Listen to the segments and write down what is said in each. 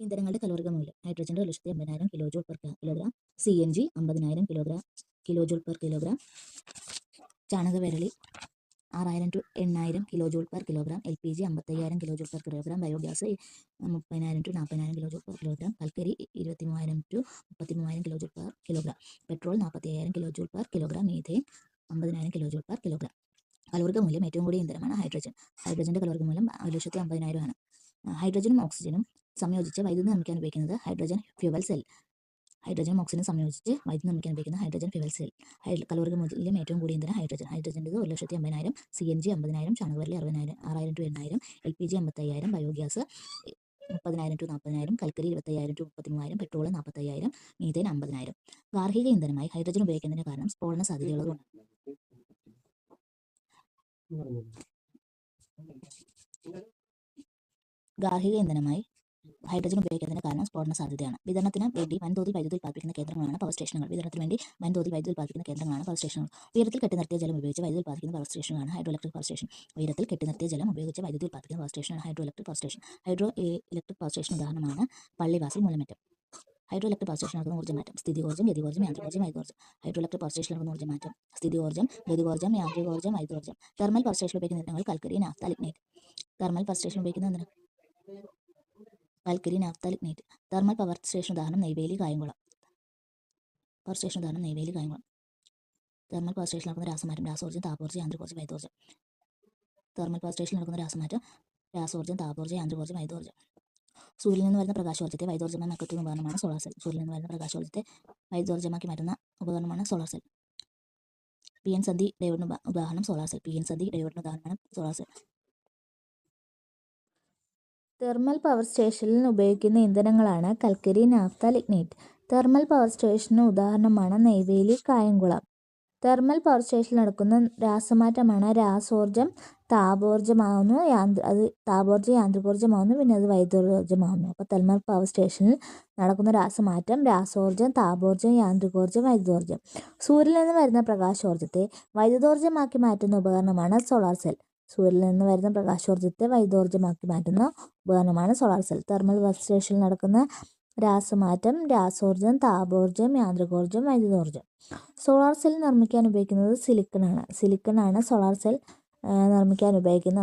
ഇന്ധനങ്ങളുടെ കലോറിക മൂല്യം. ഹൈഡ്രജന്റെ ഒരു ലക്ഷത്തി അമ്പതിനായിരം kilo joule per kilogram C N G അമ്പതിനായിരം kilogram kilo joule per kilogram ചാണകവിരളി ആറായിരം ടു എണ്ണായിരം kilo joule per kilogram L P G അമ്പത്തയ്യായിരം kilo joule per kilogram biogas മുപ്പതിനായിരം to നാൽപ്പതിനായിരം കിലോ ജൂൾ പെർ കിലോഗ്രാം കൽക്കരി ഇരുപത്തി മൂവായിരം ടു മുപ്പത്തി മൂവായിരം kilo joule per kilogram petrol നാൽപ്പത്തി അയ്യായിരം kilo joule per kilogram methane അമ്പതിനായിരം കിലോ ജൂൾ പെർ കിലോഗ്രാം കലോറിക മൂല്യം ഏറ്റവും കൂടിയ ഇന്ധനമാണ് ഹൈഡ്രജൻ ഹൈഡ്രജന്റെ കലോറിക മൂല്യം ഒരു ലക്ഷത്തി അമ്പതിനായിരമാണ് ഹൈഡ്രജനും ഓക്സിജനും സംയോജിച്ച് വൈദ്യുതി നിർമ്മിക്കാൻ ഉപയോഗിക്കുന്നത് hydrogen fuel cell. Hydrogen oxygen സംയോജിച്ച് വൈദ്യുതി നിർമ്മിക്കാൻ ഉപയോഗിക്കുന്ന ഹൈഡ്രജൻ ഫ്യൂവൽ സെൽ. കലോറിക മൂല്യം ഏറ്റവും കൂടിയ ഇന്ധനം ഹൈഡ്രജൻ. ഹൈഡ്രോജന്റെ ഒരു ലക്ഷത്തി അമ്പതിനായിരം സി എൻ ജി അമ്പതിനായിരം ചാണകവരലി അറുപതിനായിരം ആറായിരം ടു എണ്ണായിരം എൽ പി ജി അമ്പത്തയ്യായിരം ബയോഗ്യാസ് മുപ്പതിനായിരം ടു നാൽപ്പതിനായിരം കൽക്കരി ഇരുപത്തയ്യായിരം ടു മുപ്പത്തി മൂവായിരം പെട്രോൾ നാൽപ്പത്തയ്യായിരം മീതേൻ അമ്പതിനായിരം. ഗാർഹിക ഇന്ധനമായി ഹൈഡ്രജൻ ഉപയോഗിക്കുന്നതിന് കാരണം സ്ഫോടന സാധ്യതയുള്ളതുകൊണ്ട് ഗാർഹിക ഇന്ധനമായി ഹൈഡ്രജൻ ഉപയോഗിക്കുന്നതിന് കാരണം സ്ഫോടന സാധ്യതയാണ്. വിതരണത്തിന് വേണ്ടി വൻതോതിൽ വൈദ്യുതി ഉൽപ്പാദിപ്പിക്കുന്ന കേന്ദ്രങ്ങളാണ് പവർ സ്റ്റേഷനുകൾ വിതരണത്തിന് വേണ്ടി വൻതോതിൽ വൈദ്യുതി ഉൽപ്പാദിപ്പിക്കുന്ന കേന്ദ്രങ്ങളാണ് പവർ സ്റ്റേഷനുകൾ ഉയരത്തിൽ കെട്ടി നിർത്തിയ ജലം ഉപയോഗിച്ച് വൈദ്യുതി ഉൽപ്പാദിപ്പിക്കുന്ന പവർ സ്റ്റേഷനാണ് ഹൈഡ്രോ ഇലക്ട്രിക് പവർ സ്റ്റേഷൻ ഉയരത്തിൽ കെട്ടി നിർത്തിയ ജലം ഉപയോഗിച്ച് വൈദ്യുതി ഉൽപ്പാദിപ്പിക്കുന്ന പവർ സ്റ്റേഷനാണ് hydroelectric power station hydroelectric power station ഉദാഹരണമാണ് Pallivasal Moolamattom. Hydroelectric power station നടക്കുന്ന ഊർജമാറ്റം സ്ഥിതികോർജം ഗതികോർജം യാന്ത്രികോർജം വൈദ്യോർജം ഹൈഡ്രോ ഇലക്ട്രിക് പവർ സ്റ്റേഷൻ നടക്കുന്ന ഊർജമാറ്റം സ്ഥിതികോർജം ഗതികോർജം യാന്ത്രികോർജം വൈദ്യോർജം തെർമൽ പവർ സ്റ്റേഷൻ ഉപയോഗിക്കുന്ന ഇന്ധനങ്ങൾ കൽക്കരി നാഫ്ത തെർമൽ പവർ സ്റ്റേഷൻ ഉപയോഗിക്കുന്ന ഇന്ധനം കൽക്കരി naphtha lignite thermal power station ഉദാഹരണം നെയ്വേലി കായംകുളം. പവർ സ്റ്റേഷൻ ഉദാഹരണം Neyveli Kayamkulam. Thermal power station നടക്കുന്ന രാസമാറ്റം രാസോർജം താപോർജം യാന്ത്രികോർജം വൈദ്യോർജം തെർമൽ പവർ സ്റ്റേഷൻ നടക്കുന്ന രാസമാറ്റം രാസോർജം താപോർജം യാന്ത്രികോർജം വൈദ്യോർജം സൂര്യനിൽ നിന്ന് വരുന്ന പ്രകാശോർജത്തെ വൈദ്യോർജമായി മാറ്റുന്ന ഉപകരണമാണ് സോളാർ സെൽ. സൂര്യനിൽ നിന്ന് വരുന്ന പ്രകാശോർജത്തെ വൈദ്യോർജമാക്കി മാറ്റുന്ന ഉപകരണമാണ് സോളാർ സെൽ. പി എൻ സന്ധി ഡയോഡിന് ഉദാഹരണം സോളാർ സെൽ. പി എൻ സന്ധി ഡയോഡിന് ഉദാഹരണമാണ് സോളാർ സെൽ. തെർമൽ പവർ സ്റ്റേഷനിൽ ഉപയോഗിക്കുന്ന ഇന്ധനങ്ങളാണ് കൽക്കരി നാഫ്ത ലിഗ്നൈറ്റ് തെർമൽ പവർ സ്റ്റേഷന് ഉദാഹരണമാണ് നെയ്വേലി കായംകുളം. തെർമൽ പവർ സ്റ്റേഷനിൽ നടക്കുന്ന രാസമാറ്റമാണ് രാസോർജം താപോർജമാവുന്നു യാന്ത്ര അത് താപോർജം യാന്ത്രികോർജമാകുന്നു പിന്നെ അത് വൈദ്യുതോർജമാവുന്നു അപ്പോൾ തെർമൽ പവർ സ്റ്റേഷനിൽ നടക്കുന്ന രാസമാറ്റം രാസോർജം താപോർജം യാന്ത്രികോർജം വൈദ്യുതോർജം സൂര്യനിൽ നിന്ന് വരുന്ന പ്രകാശോർജത്തെ വൈദ്യുതോർജമാക്കി മാറ്റുന്ന ഉപകരണമാണ് സോളാർ സെൽ. സൂര്യനിൽ നിന്ന് വരുന്ന പ്രകാശോർജത്തെ വൈദ്യോർജമാക്കി മാറ്റുന്ന ഉപകരണമാണ് സോളാർ സെൽ തെർമൽ വർക്ക് സ്റ്റേഷനിൽ നടക്കുന്ന രാസമാറ്റം രാസോർജം താപോർജം യാന്ത്രികോർജം വൈദ്യുതോർജം. സോളാർ സെൽ നിർമ്മിക്കാൻ ഉപയോഗിക്കുന്നത് സിലിക്കൺ ആണ്. സോളാർ സെൽ നിർമ്മിക്കാൻ ഉപയോഗിക്കുന്ന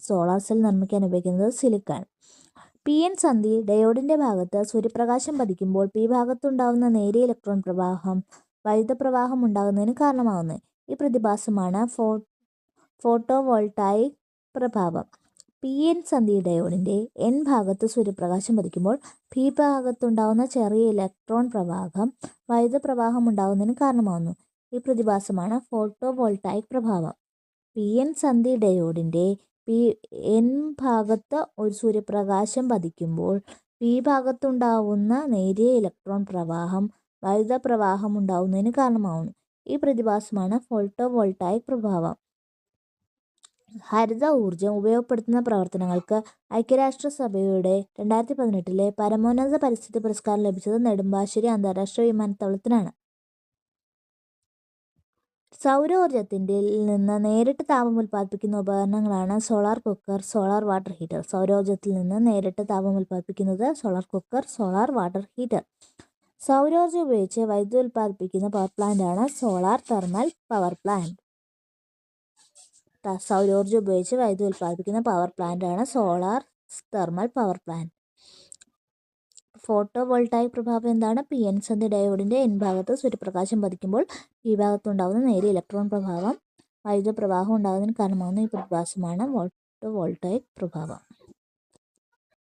സോളാർ സെൽ നിർമ്മിക്കാൻ ഉപയോഗിക്കുന്നത് സിലിക്കൺ പി എൻ സന്ധി ഡയോഡിന്റെ ഭാഗത്ത് സൂര്യപ്രകാശം പതിക്കുമ്പോൾ പി ഭാഗത്തുണ്ടാകുന്ന നേരിയ ഇലക്ട്രോൺ പ്രവാഹം വൈദ്യുത പ്രവാഹം ഉണ്ടാകുന്നതിന് കാരണമാകുന്നത് ഈ പ്രതിഭാസമാണ് ഫോട്ടോ വോൾട്ടായിക് പ്രഭാവം. പി എൻ സന്ധി ഡയോഡിന്റെ എൻ ഭാഗത്ത് സൂര്യപ്രകാശം പതിക്കുമ്പോൾ പി ഭാഗത്തുണ്ടാകുന്ന ചെറിയ ഇലക്ട്രോൺ പ്രവാഹം വൈദ്യുത പ്രവാഹം ഉണ്ടാകുന്നതിന് കാരണമാകുന്നു ഈ പ്രതിഭാസമാണ് ഫോട്ടോ വോൾട്ടായിക് പ്രഭാവം. പി എൻ സന്ധി ഡയോഡിന്റെ പി എൻ ഭാഗത്ത് ഒരു സൂര്യപ്രകാശം പതിക്കുമ്പോൾ പി ഭാഗത്തുണ്ടാവുന്ന നേരിയ ഇലക്ട്രോൺ പ്രവാഹം വൈദ്യുത പ്രവാഹം ഉണ്ടാകുന്നതിന് കാരണമാകുന്നു ഈ പ്രതിഭാസമാണ് ഫോട്ടോ വോൾട്ടായിക് പ്രഭാവം. ഹരിത ഊർജം ഉപയോഗപ്പെടുത്തുന്ന പ്രവർത്തനങ്ങൾക്ക് ഐക്യരാഷ്ട്രസഭയുടെ രണ്ടായിരത്തി പതിനെട്ടിലെ പരമോന്നത പരിസ്ഥിതി പുരസ്കാരം ലഭിച്ചത് നെടുമ്പാശ്ശേരി അന്താരാഷ്ട്ര വിമാനത്താവളത്തിനാണ്. സൗരോർജത്തിന്റെ നിന്ന് നേരിട്ട് താപം ഉൽപ്പാദിപ്പിക്കുന്ന ഉപകരണങ്ങളാണ് solar cooker solar water heater. സൗരോർജത്തിൽ നിന്ന് നേരിട്ട് താപം ഉൽപ്പാദിപ്പിക്കുന്നത് solar cooker solar water heater. സൗരോർജം ഉപയോഗിച്ച് വൈദ്യുതി ഉൽപ്പാദിപ്പിക്കുന്ന പവർ പ്ലാന്റാണ് സോളാർ തെർമൽ പവർ പ്ലാന്റ്. സൗരോർജം ഉപയോഗിച്ച് വൈദ്യുതി ഉൽപ്പാദിപ്പിക്കുന്ന പവർ പ്ലാന്റാണ് solar thermal power plant photovoltaic പ്രഭാവം എന്താണ്? പി എൻ സന്ധി ഡയോഡിന്റെ എൻ ഭാഗത്ത് സൂര്യപ്രകാശം പതിക്കുമ്പോൾ ഈ ഭാഗത്തുണ്ടാകുന്ന നേരിയ ഇലക്ട്രോൺ പ്രഭാവം വൈദ്യുത പ്രവാഹം ഉണ്ടാകുന്നതിന് കാരണമാകുന്ന ഈ പ്രതിഭാസമാണ് ഫോട്ടോ വോൾട്ടായിക് പ്രഭാവം.